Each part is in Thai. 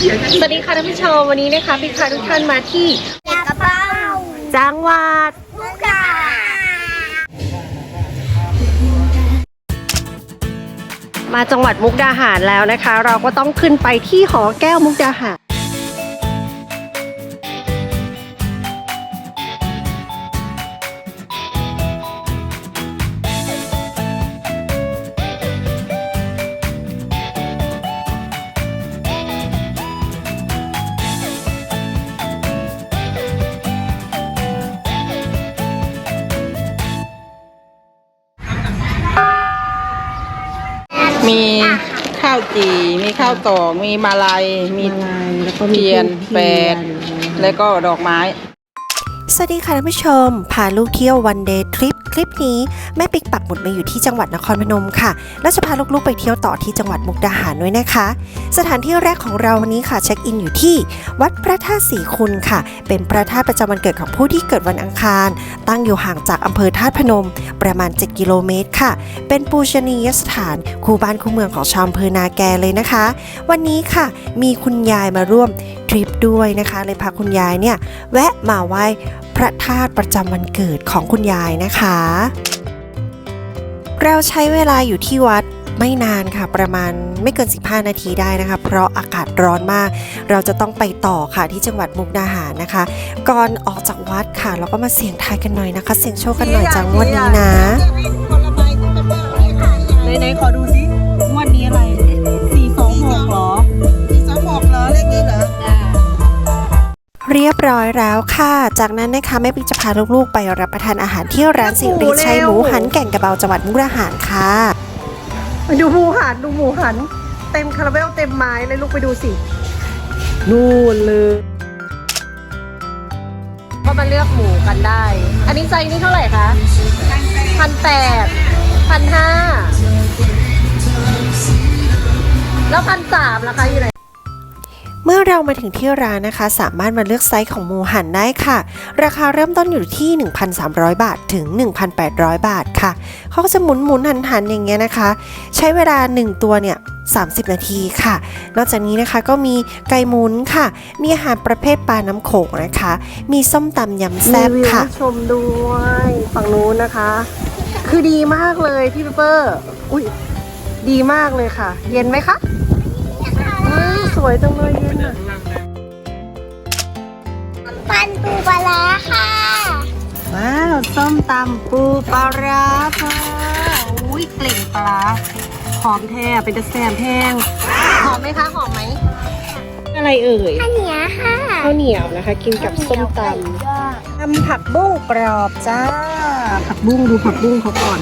สวัสดีค่ะท่านผู้ชมวันนี้นะคะพี่พาทุกท่านมาที่กระเป๋าจังหวัดมุกดามาจังหวัดมุกดาหารแล้วนะคะ เราก็ต้องขึ้นไปที่หอแก้วมุกดาหาร ข้าวจี่ มีข้าวตอก มีมาลัย มีแล้วก็เทียน แปด แล้วก็ดอกไม้ สวัสดีค่ะท่านผู้ชม พาลูกเที่ยววันเดย์ทริปค ลิปนี้แม่ปิ๊กปักหมุดมาอยู่ที่จังหวัดนครพนมค่ะ และจะพาลูกๆไปเที่ยวต่อที่จังหวัดมุกดาหารด้วยนะคะ สถานที่แรกของเราวันนี้ค่ะเช็คอินอยู่ที่ วัดพระธาตุศรีคุณค่ะ เป็นพระธาตุประจำวันเกิดของผู้ที่เกิดวันอังคาร ตั้งอยู่ห่างจากอำเภอธาตุพนม ประมาณ 7 กิโลเมตรค่ะ เป็นปูชนียสถานคู่บ้านคู่เมืองของชาวอำเภอนาแกเลยนะคะ วันนี้ค่ะมีคุณยายมาร่วมทริปด้วยนะคะเลยพาคุณยายเนี่ยแวะมาไหว้ พระธาตุประจำวันเกิดของคุณยายนะคะ เราใช้เวลาอยู่ที่วัดไม่นานค่ะประมาณไม่เกิน 15 นาทีได้นะคะ เพราะอากาศร้อนมาก เราจะต้องไปต่อค่ะที่จังหวัดมุกดาหารนะคะ ก่อนออกจากวัดค่ะ เราก็มาเสี่ยงทายกันหน่อยนะคะ เสี่ยงโชคกันหน่อยจังวันนี้นะไหนๆขอดูซิ เรียบร้อยแล้วค่ะ จากนั้นนะคะแม่ปิ๊กจะพาลูกๆ ไปรับประทานอาหารที่ร้านสิริชัยหมูหันแก่งกระเบาจังหวัดมุกดาหารค่ะมาดูหมูหันดูหมูหัน เต็มคาราเบลเต็มไม้เลยลูกไปดูสินู่นเลยก็มาเลือกหมูกันได้ อันนี้ไซส์นี้เท่าไหร่คะพันแปดพันห้าแล้วพันสามราคาอยู่ไหน เมื่อเรามาถึงที่ร้านนะคะ สามารถมาเลือกไซส์ของหมูหันได้ค่ะ ราคาเริ่มต้นอยู่ที่ 1,300 บาทถึง 1,800 บาทค่ะเขาก็จะหมุนหมุนหันหันอย่างเงี้ยนะคะ ใช้เวลา 1 ตัวเนี่ย30 นาทีค่ะ นอกจากนี้นะคะก็มีไก่หมุนค่ะ มีอาหารประเภทปลาน้ำโขงนะคะ มีส้มตำยำแซ่บค่ะชมด้วยฝั่งนู้นนะคะ คือดีมากเลยพี่เปเปอร์ อุ้ยดีมากเลยค่ะ เย็นไหมคะ สวยจังเลยเย็นอะปันปูปลาร้าค่ะ ว้าวส้มตำปูปลาร้าค่ะอุ้ยกลิ่นปลาร้าหอมแท้เป็นตะแซมแห้งหอมไหมคะหอมไหมอะไรเอ่ยข้าวเหนียวค่ะข้าวเหนียวนะคะ กินกับส้มตำทำผักบุ้งกรอบจ้าผักบุ้งดูผักบุ้งเขาก่อน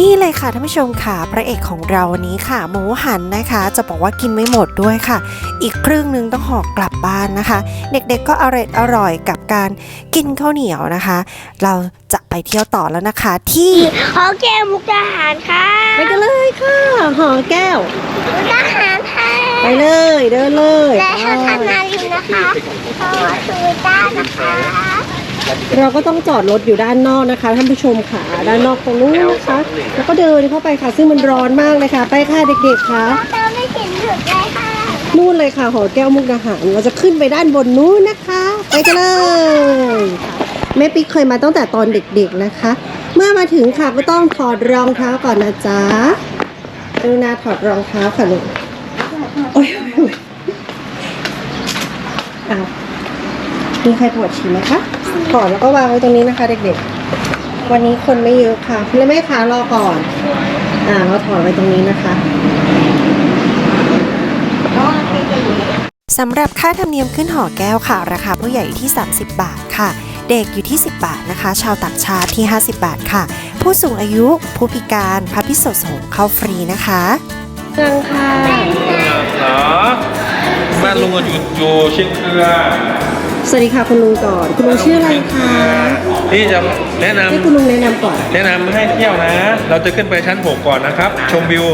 นี่เลยค่ะท่านผู้ชมค่ะพระเอกของเราวันนี้ค่ะ หมูหันนะคะ จะบอกว่ากินไม่หมดด้วยค่ะ อีกครึ่งหนึงต้องห่อกลับบ้านนะคะ เด็กๆก็อร่อยอร่อยกับการกินข้าวเหนียวนะคะ เราจะไปเที่ยวต่อแล้วนะคะ ที่ขอแก้วมุกดาหารค่ะไปกันเลยค่ะหอแก้วมุกดาหารค่ะไปเลยเดินเลยและทางทางนารินนะคะขอสูด้านะคะ เราก็ต้องจอดรถอยู่ด้านนอกนะคะ ท่านผู้ชมค่ะด้านนอกตรงนู้นนะคะ แล้วก็เดินเข้าไปค่ะ ซึ่งมันร้อนมากเลยค่ะ ไปค่ะเด็กๆค่ะเติมไม่ถึงถึงเลยค่ะนู่นเลยค่ะหอแก้วมุกดาหารเราจะขึ้นไปด้านบนนู้นนะคะ ไปกันเลยแม่ปิ๊กเคยมาตั้งแต่ตอนเด็กๆนะคะ เมื่อมาถึงค่ะก็ต้องถอดรองเท้าก่อนนะจ๊ะกรุณาถอดรองเท้าค่ะลูกโอ้ยโอ้ยโอ้ยอ้าวมีใครปวดฉี่ไหมคะ ถอดแล้วก็วางไว้ตรงนี้นะคะ เด็กๆ วันนี้คนไม่เยอะค่ะแล้วแม่ค้ารอก่อน อ่า เราถอดไว้ตรงนี้นะคะสำหรับค่าธรรมเนียมขึ้นหอแก้วค่ะ ราคาผู้ใหญ่อยู่ที่ 30 บาทค่ะ เด็กอยู่ที่ 10 บาทนะคะ ชาวต่างชาติที่ 50 บาทค่ะ ผู้สูงอายุ ผู้พิการพระพิสุสงฆ์เข้าฟรีนะคะยังค่ะเหรอบ้านลุงก็อยู่อยู่เชียงเครือ สวัสดีค่ะคุณลุงก่อน คุณลุงชื่ออะไรคะที่จะแนะนให้คุณลุงแนะนำก่อนำแนะนำให้เที่ยวนะ เราจะขึ้นไปชั้น 6 ก่อนนะครับ ชมวิว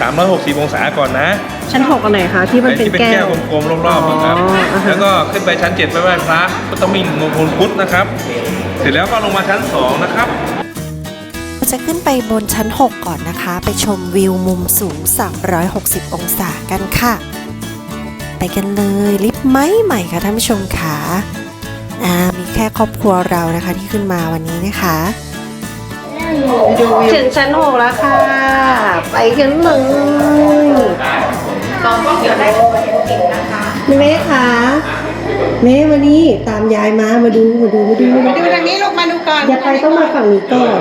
360 องศาก่อนนะ ชั้นหกอันไหนคะที่มันเป็นที่เป็นแก้แก้ววกลมๆรอบๆนะครับอ๋ออ่าฮะแล้วก็ขึ้นไปชั้น 7 ไปไหว้พระก็ต้องมีมงคลพุทธนะครับ เสร็จแล้วก็ลงมาชั้น 2 นะครับจจะขึ้นไปบนชั้น 6 ก่อนนะคะ ไปชมวิวมุมสูง 360 องศากันค่ะ ไปกันเลยลิฟต์ไม้ใหม่ค่ะท่านผู้ชมค่ะอ่ามีแค่ครอบครัวเรานะคะที่ขึ้นมาวันนี้นะคะถึงชั้นหกแล้วค่ะ ไปกันเลยแม่คะแม่วันนี้ตามยายมามาดูมาดูมาดูมาดูดูทางนี้ลูกมาดูก่อนอย่าไปต้องมาฝั่งนี้ก่อน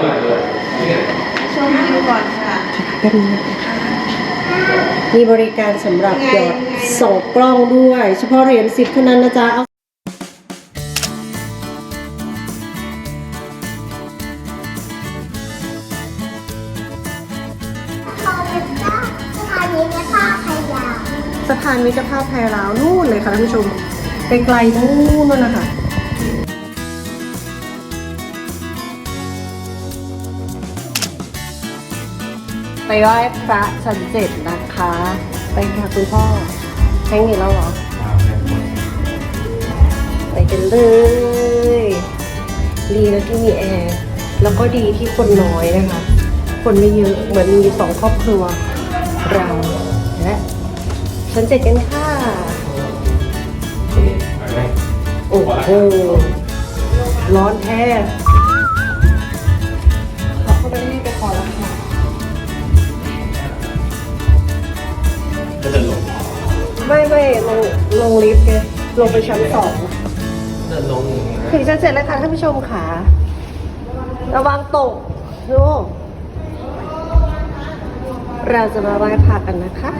ชมวิวก่อนค่ะแป๊บนึงนะคะ มีบริการสำหรับหยอดสองกล้องด้วย เฉพาะเหรียญสิบเท่านั้นนะจ๊ะเอาเขาเป็นว่าสถานีเนี่ยป้าพยาสะพานมิตรภาพไทยลาวนู่นเลยค่ะท่านผู้ชมไกลๆนู่นนั่นนะคะ ไปไหว้พระชั้นเจ็ดนะคะ ไปค่ะคุณพ่อแห้งอีกแล้วเหรอ ไปกันเลย ดีนะที่มีแอร์ แล้วก็ดีที่คนน้อยนะคะ คนไม่เยอะ เหมือนมีสองครอบครัว เราและชั้นเจ็ดกันค่ะ โอ้โหร้อนแท้ ไม่ไม่ลงลงลิฟต์ไงลงไปชั้นสองถึงชั้นเสร็จแล้วค่ะท่านผู้ชมค่ะระวังตกดูเราจะมาไหว้พระกันนะคะ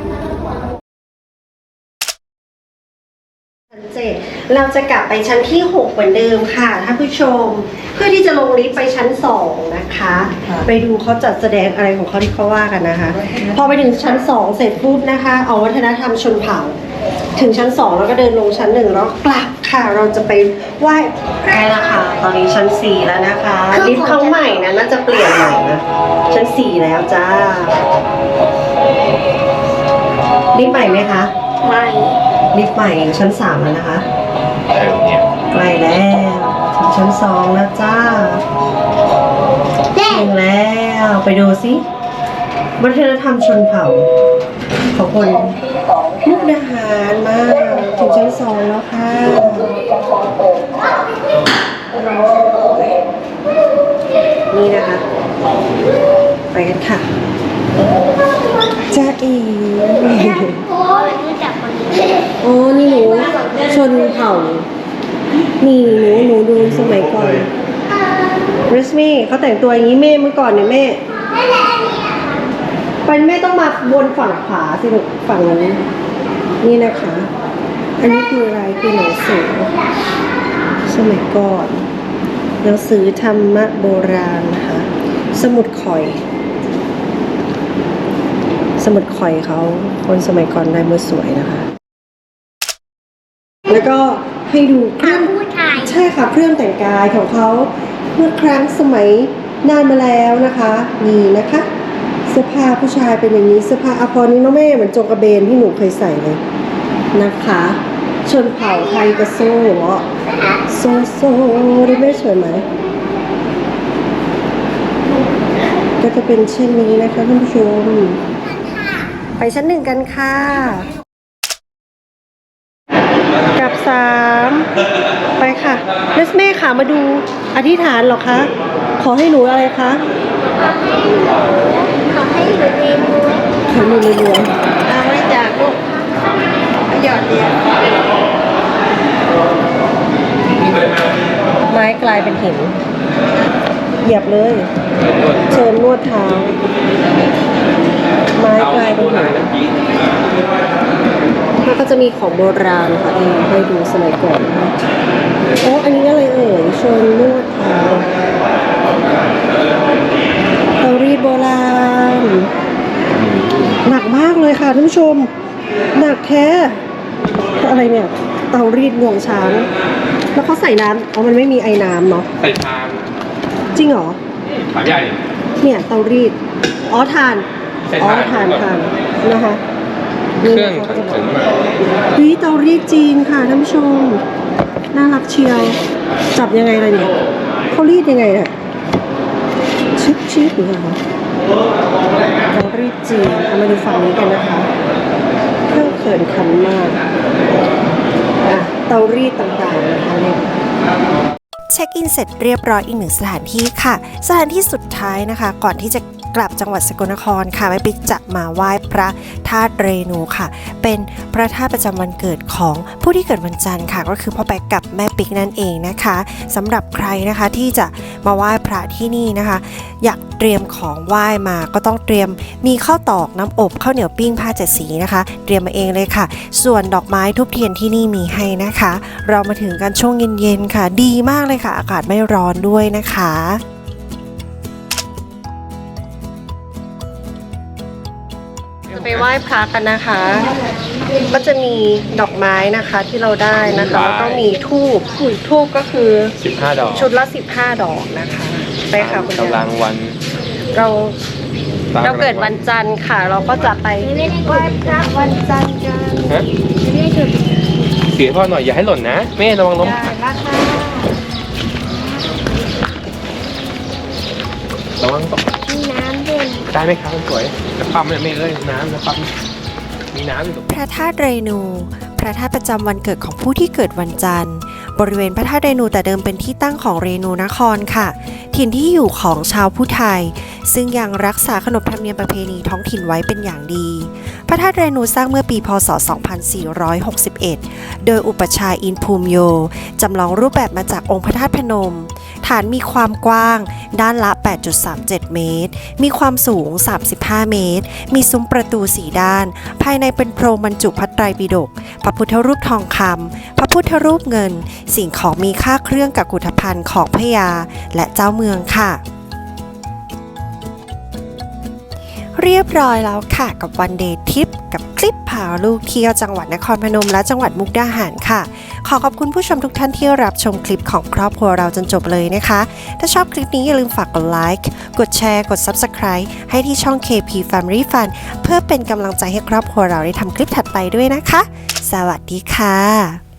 ชั้นเจ็ด เราจะกลับไปชั้นที่ 6 เหมือนเดิมค่ะท่านผู้ชม เพื่อที่จะลงลิฟต์ไปชั้น 2 นะคะไปดูเขาจัดแสดงอะไรของเขาที่เขาว่ากันนะคะ พอไปถึงชั้น 2 เสร็จปุ๊บนะคะเอาวัฒนธรรมชนเผ่า ถึงชั้น 2 แล้วก็เดินลงชั้น 1 แล้วกลับค่ะเราจะไปไหว้ใกล้ละค่ะ ตอนนี้ชั้น 4 แล้วนะคะลิฟต์เขาใหม่นะน่าจะเปลี่ยนใหม่นะชั้น 4 แล้วจ้าลิฟต์ใหม่ไหมคะ ไม่ลิฟต์ใหม่ชั้นสามแล้วนะคะ ใกล้แล้วถึงชั้นสองแล้วจ้าเด็ถึกงแล้วไปดูสิวัฒนธรรมชนเผ่า ของคนมุกดาหารมาถึงชั้นสองแล้วค่ะนี่นะคะ ไปกันค่ะจ้าอีโอ้ยรู้จักคนนี้โอ้นี่หนู ชนเผ่า นี่หนูหนูดูสมัยก่อนริสมี่เขาแต่งตัวอย่างนี้แม่เมื่อก่อนเนี่ยแม่ไปแม่ต้องมาบนฝั่งขวาสิลูกฝั่งนี้นี่นะคะ อันนี้คืออะไรคือหนังสือสมัยก่อนหนังสือธรรมะโบราณนะคะ สมุดข่อย สมุดข่อยเขาคนสมัยก่อนลายมือสวยนะคะ แล้วก็ให้ดูเครื่องผู้ชายใช่ค่ะเครื่องแต่งกายของเขาเมื่อครั้งสมัยนานมาแล้วนะคะนี่นะคะ เสื้อผ้าผู้ชายเป็นอย่างนี้เสื้อผ้าอภรณ์นี่น้องแม่เหมือนจงกระเบนที่หนูเคยใส่เลยนะคะ ชนเผ่าไทยกระโซ่เหรอโซโซได้แม่สวยไหมก็จะเป็นเช่นนี้นะคะท่านผู้ชมไปชั้นหนึ่งกันค่ะกับ สามไปค่ะเลสเม่ค่ะมาดูอธิษฐานหรอคะ ขอให้หนูอะไรคะขอให้อยู่ในมือขอใหนูรวยเอาไว้จากลูกหยอดเหรียญๆไม้กลายเป็นหินเหยียบเลย เชิญนวดเท้า ไม้กลายเป็นหิน ก็จะมีของโบราณค่ะที่ให้ดูสมัยก่อนนะคะโอ้อันนี้อะไรเอ่ยเชิญนวดเท้าเตารีดโบราณ หนักมากเลยค่ะท่านผู้ชม หนักแท้อะไรเนี่ย เตารีดงวงช้าง แล้วเขาใส่น้ำอ๋อมันไม่มีไอ้น้ำเนาะใส่ชามจริงเหรอถามใหญ่ เนี่ยเตารีด อ๋อทานใช่อ๋อถ่านทานทานนะคะ เครื่องถังถึงมาเฮ้ยเตารีดจีนค่ะท่านผู้ชม น่ารักเชียว จับยังไงล่ะเนี่ยเขารีดยังไงเนี่ยชึบชีสหรือเปล่าคะเตารีดจีนเอามาดูฝั่งนี้กันนะคะ เครื่องเขินขันมากอะเตารีดต่างๆนะคะเนี่ยเช็คอินเสร็จเรียบร้อยอีกหนึ่งสถานที่ค่ะ สถานที่สุดท้ายนะคะ ก่อนที่จะ กลับจังหวัดสกลนครค่ะแม่ปิ๊กจะมาไหว้พระธาตุเรนูค่ะ เป็นพระธาตุประจำวันเกิดของผู้ที่เกิดวันจันทร์ค่ะ ก็คือพ่อแป๊กกับแม่ปิ๊กนั่นเองนะคะสำหรับใครนะคะที่จะมาไหว้พระที่นี่นะคะ อยากเตรียมของไหว้มาก็ต้องเตรียมมีข้าวตอกน้ำอบข้าวเหนียวปิ้งผ้าเจ็ดสีนะคะ เตรียมมาเองเลยค่ะ ส่วนดอกไม้ทุบเทียนที่นี่มีให้นะคะ เรามาถึงกันช่วงเย็นๆค่ะ ดีมากเลยค่ะ อากาศไม่ร้อนด้วยนะคะ ไปไหว้พระกันนะคะ ก็จะมีดอกไม้นะคะที่เราได้นะคะ แล้วก็มีทูบทูบก็คือ 15 ดอกชุดละ15 ดอกนะคะ ไปค่ะคุณกำลังวัน เราเราเกิดวันจันทร์ค่ะ เราก็จะไปไหว้พระวันจันทร์กันฮะเสียพ่อหน่อยอย่าให้หล่นนะแม่ระวังล้มได้ละค่ะระวังตกมี น้ำเด่นได้ไหมครับมันสวยน้ำปั๊มเนี่ยไม่เลยน้ำน้ำปั๊มมีน้ำอยู่ตรง พระธาตุเรนู พระธาตุประจำวันเกิดของผู้ที่เกิดวันจันทร์ บริเวณพระธาตุเรนูแต่เดิมเป็นที่ตั้งของเรนูนครค่ะ ถิ่นที่อยู่ของชาวผู้ไทย ซึ่งยังรักษาขนบธรรมเนียมประเพณีท้องถิ่นไว้เป็นอย่างดี พระธาตุเรนูสร้างเมื่อปีพศ 2461 โดยอุปชาอินภูมิโยจำลองรูปแบบมาจากองค์พระธาตุพนม ฐานมีความกว้าง ด้านละ 8.37 เมตร มีความสูง 35 เมตร มีซุ้มประตูสีด้าน ภายในเป็นโพรงบรรจุพระไตรปิฎกพระพุทธรูปทองคำพระพุทธรูปเงินสิ่งของมีค่าเครื่องกับกุฏภัณฑ์ของพระยาและเจ้าเมืองค่ะ เรียบร้อยแล้วค่ะกับวันเดย์ทริปกับคลิปพาลูกเที่ยวจังหวัดนครพนมและจังหวัดมุกดาหารค่ะ ขอขอบคุณผู้ชมทุกท่านที่รับชมคลิปของครอบครัวเราจนจบเลยนะคะ ถ้าชอบคลิปนี้อย่าลืมฝากกดไลค์ กดแชร์ กด Subscribe ให้ที่ช่อง KP Family Fun เพื่อเป็นกำลังใจให้ครอบครัวเราได้ทำคลิปถัดไปด้วยนะคะ สวัสดีค่ะ